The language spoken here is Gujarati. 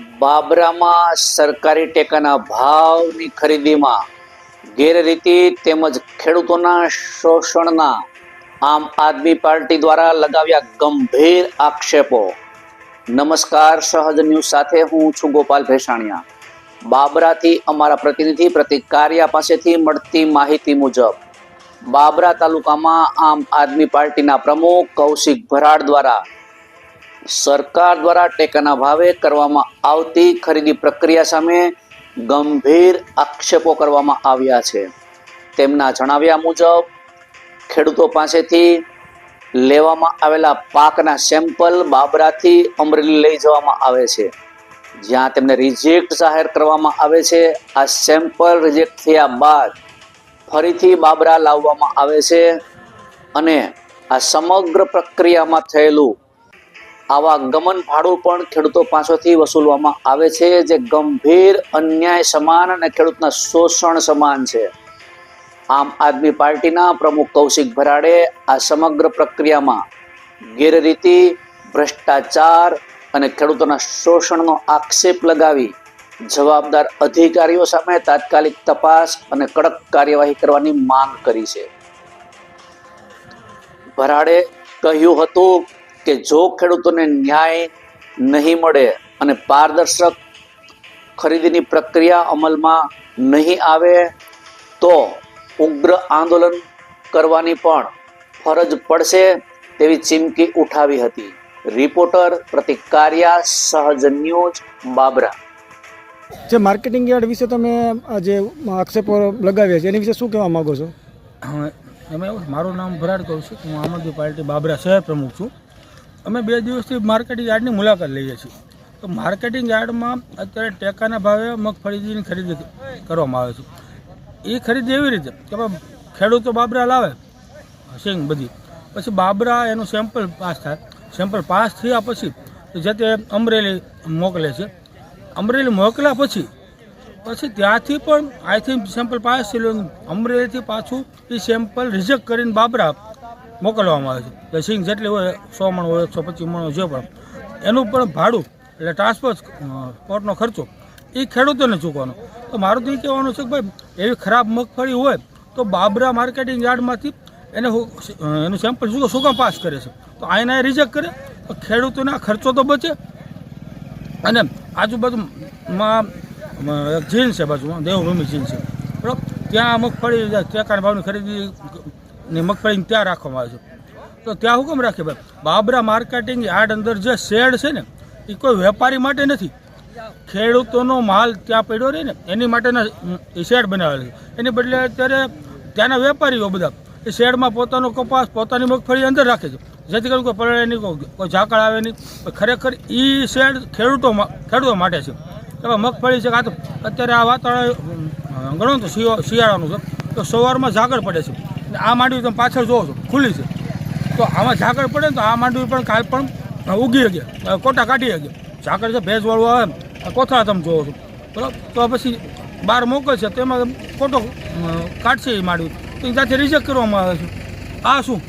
બાબરામાં સરકારી ટેકાના ભાવની ખરીદીમાં ગેરરીતિ તેમજ ખેડૂતોના શોષણના આમ આદમી પાર્ટી દ્વારા લગાવ્યા ગંભીર આક્ષેપો. નમસ્કાર, સહજ ન્યૂઝ સાથે હું છું ગોપાલ ભેસાણિયા. બાબરાથી અમારા પ્રતિનિધિ પ્રતિક કારિયા પાસેથી મળતી માહિતી મુજબ, બાબરા તાલુકામાં આમ આદમી પાર્ટીના પ્રમુખ કૌશિક ભરાડ દ્વારા સરકાર દ્વારા ટેકાના ભાવે કરવામાં આવતી ખરીદી પ્રક્રિયા સામે ગંભીર આક્ષેપો કરવામાં આવ્યા છે. તેમના જણાવ્યા મુજબ, ખેડૂતો પાસેથી લેવામાં આવેલા પાકના સેમ્પલ બાબરાથી અમરેલી લઈ જવામાં આવે છે. જ્યાં તેમને રિજેક્ટ જાહેર કરવામાં આવે છે. આ સેમ્પલ રિજેક્ટ થયા બાદ ફરીથી બાબરા લાવવામાં આવે છે અને આ સમગ્ર પ્રક્રિયામાં થયેલું આવા ગમન ભાડું પણ ખેડૂતો પાસેથી વસૂલવામાં આવે છે, જે ગંભીર અન્યાય સમાન અને ખેડૂતના શોષણ સમાન છે. આમ આદમી પાર્ટીના પ્રમુખ કૌશિક ભરાડે આ સમગ્ર પ્રક્રિયામાં ગેરરીતિ, ભ્રષ્ટાચાર અને ખેડૂતોના શોષણનો આક્ષેપ લગાવી જવાબદાર અધિકારીઓ સામે તાત્કાલિક તપાસ અને કડક કાર્યવાહી કરવાની માંગ કરી છે. ભરાડે કહ્યું હતું કે જો ખેડૂતોને ન્યાય નહીં મળે અને પારદર્શક ખરીદીની પ્રક્રિયા અમલમાં નહીં આવે તો ઉગ્ર આંદોલન કરવાની પણ ફરજ પડશે તેવી ચીમકી ઉઠાવી હતી. રિપોર્ટર પ્રતિક કારિયા સહજ ન્યૂઝ બાબરા. જે માર્કેટિંગ યાર્ડ વિશે તમે આ જે આક્ષેપો લગાવ્યા છે એની વિશે શું કહેવા માંગો છો? હવે અમે મારું નામ ભરાડ કહું છું. હું આમ આદમી પાર્ટી બાબરા શહેર પ્રમુખ છું. અમે બે દિવસથી માર્કેટિંગ યાર્ડની મુલાકાત લઈએ છીએ. તો માર્કેટિંગ યાર્ડમાં અત્યારે ટેકાના ભાવે મગફળીની ખરીદી કરવામાં આવે છે. એ ખરીદી એવી રીતે કે ખેડૂતો બાબરા લાવે, સિંગ બધી. પછી બાબરા એનું સેમ્પલ પાસ થાય. સેમ્પલ પાસ થયા પછી જે તે અમરેલી મોકલે છે. અમરેલી મોકલ્યા પછી પછી ત્યાંથી પણ આઈથી સેમ્પલ પાસ થયેલું. અમરેલીથી પાછું એ સેમ્પલ રિજેક્ટ કરીને બાબરા મોકલવામાં આવે છે. એટલે સિંગ જેટલી હોય, સો મણ હોય, એકસો પચીસ મણ જે પણ. એનું પણ ભાડું, એટલે ટ્રાન્સપોર્ટ પોર્ટનો ખર્ચો એ ખેડૂતોને ચૂકવાનો. તો મારું તો એ કહેવાનું છે કે ભાઈ, એવી ખરાબ મગફળી હોય, તો બાબરા માર્કેટિંગ યાર્ડમાંથી એને એનું સેમ્પલ શું શું કામ પાસ કરે છે. તો આઈને રિજેક્ટ કરે, તો ખેડૂતોને ખર્ચો તો બચે. અને આજુબાજુમાં એક જીન છે બાજુમાં, દેવભૂમિ જીન છે. બરાબર? ત્યાં મગફળી ટેકાના ભાવની ખરીદી ની મગફળીને ત્યાં રાખવામાં આવે છે. તો ત્યાં હુકમ રાખે ભાઈ. બાબરા માર્કેટિંગ યાર્ડ અંદર જે શેડ છે ને, એ કોઈ વેપારી માટે નથી. ખેડૂતોનો માલ ત્યાં પડ્યો રહે ને, એની માટેના શેડ બનાવેલ છે. એની બદલે અત્યારે ત્યાંના વેપારીઓ બધા, એ શેડમાં પોતાનો કપાસ, પોતાની મગફળી અંદર રાખે છે. જેથી કરીને કોઈ પલળે નહીં, કોઈ ઝાકળ આવે નહીં. ખરેખર એ શેડ ખેડૂતો ખેડૂતો માટે છે. કે મગફળી છે કાં તો અત્યારે આ વાતાવરણ ગણો તો શિયા- શિયાળાનું છે. તો સવારમાં ઝાકળ પડે છે. આ માંડવી તમે પાછળ જોવો છો, ખુલ્લી છે. તો આમાં ઝાકળ પડે ને તો આ માંડવી પણ કાલ પણ ઉગી ગયા કોટા કાઢી ગયા ઝાકળ છે ભેજવાળું આવે કોથળા તમે જોવો છો. બરાબર? તો પછી બહાર મોકલશે તેમાં કોટો કાઢશે એ માંડવી. તો ત્યાંથી રિજેક્ટ કરવામાં આવે છે. આ શું?